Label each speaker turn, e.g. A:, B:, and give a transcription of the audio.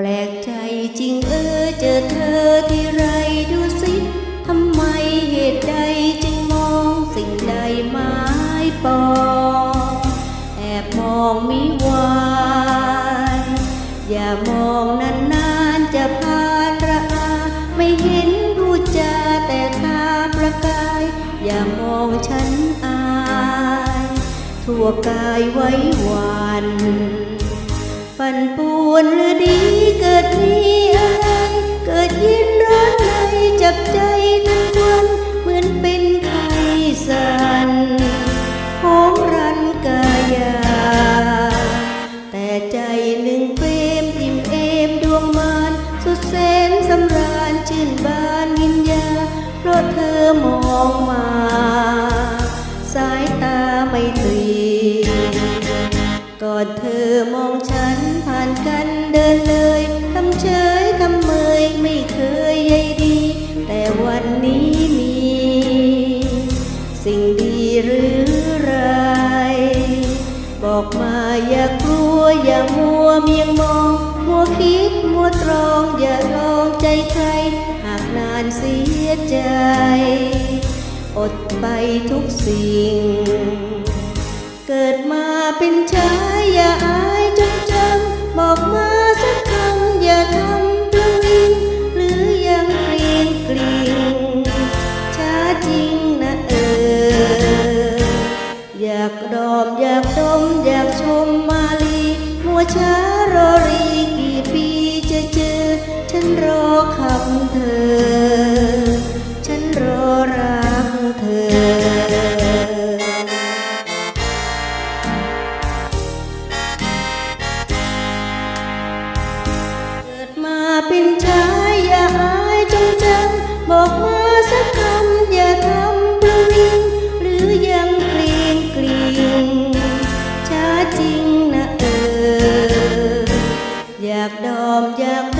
A: แปลกใจจริงเออเจอเธอที่ไรดูสิทำไมเหตุใดจึงมองสิ่งใดไม้ปองแอบมองมิวายอย่ามองนานๆจะผ่านระอาไม่เห็นพูดจาแต่ตาประกาย อย่ามองฉันอาย ทั่วกายไว้หวาน ปั่นป่วนหรือดีเกิดมีอะไรเกิดย็นร้อนในจับใจทั้งวันเหมือนเป็นไข้สันหอมรันกายา แต่ใจหนึ่งเปรมอิ่มเอมดวงมานสุดแสนสำราญชื่นบานวิญญาเพราะเธอมองมา สายตาไม่ตรีก่อนเธอมองานกันเดินเลยทำเฉยทำเมยไม่เคยใยดี แต่วันนี้มี สิ่งดีหรือไร บอกมาอย่ากลัวอย่ามัวเมียงมอง มัวคิดมัวตรองอย่าลองใจใคร หากนานเสียใจ อดไปทุกสิ่ง เกิดมาเป็นชายอย่าอาย ช้ารอรีกี่ปีจะเจอ ฉันรอคำเธอากดอมอยาก